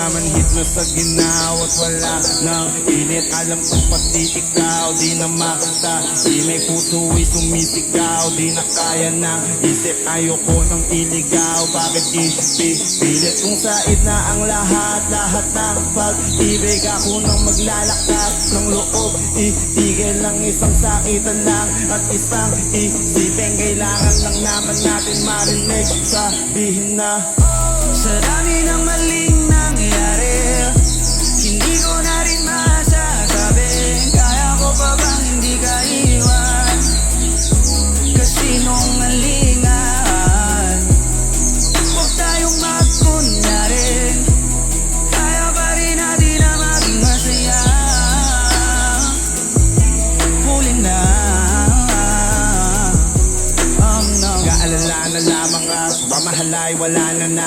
Namamanhid na sa ginaw at wala nang init. Alam ko pati ikaw di na makita. Di may puso ay sumisigaw. Di na kaya ng isip. Ayoko nang iligaw. Bakit ipipilit kung said na ang lahat Lahat ng pag-ibig Ako nang maglalakas ng loob. Itigil lang isang sakitan lang At isang isipin. Kailangan lang naman natin marinig. Sabihin na Sa dami ng maling no Kaalala na lamang at Mamahalay wala na na